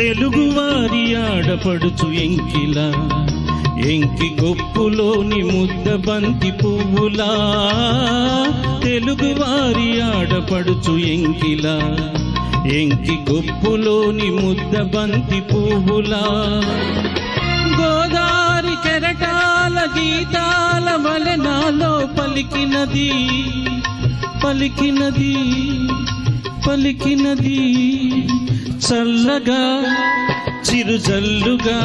తెలుగువారి ఆడపడుచు ఎంకిలా ఎంకి గొప్పులోని ముద్ద బంతి పువ్వులా. తెలుగువారి ఆడపడుచు ఎంకిలా ఎంకి గొప్పులోని ముద్ద బంతి పువ్వులా. గోదారి కెరటాల గీతాల వలె నాలో పలికినది పలికినది పలికినది. చల్లగా చిరుజల్లుగా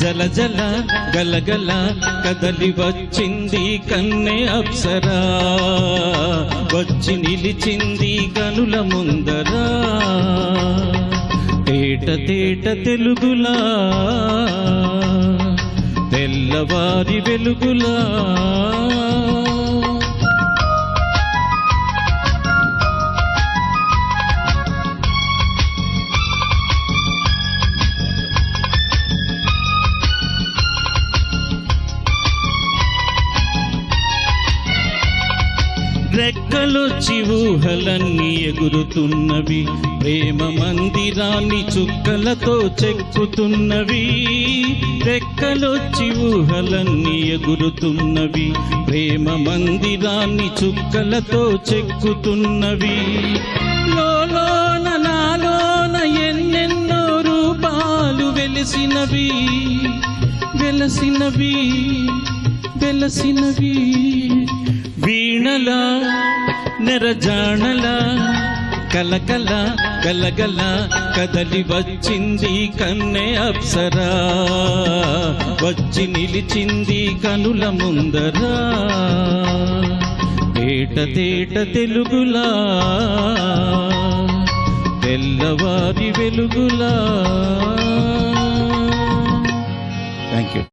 జల జల గలగల కదలి వచ్చింది కన్నె అప్సరా. వచ్చి నిలిచింది కనుల ముందరా. తేట తేట తెలుగులా తెల్లవారి వెలుగులా. రెక్కలొచ్చి ఊహలన్నీ ఎగురుతున్నవి. ప్రేమ మందిరాన్ని చుక్కలతో చెక్కుతున్నవి. రెక్కలొచ్చి ఊహలన్నీ ఎగురుతున్నవి. ప్రేమ మందిరాన్ని చుక్కలతో చెక్కుతున్నవి. లోన నాలోన ఎన్నెన్నో రూపాలు వెలిసినవి. వెలసినవి వెలసినవి. వీణల నెరజాణల కలకల గలగల కదలి వచ్చింది కన్నె అప్సరా. వచ్చి నిలిచింది కనుల ముందరా. తేట తేట తెలుగులా తెల్లవారి వెలుగులా.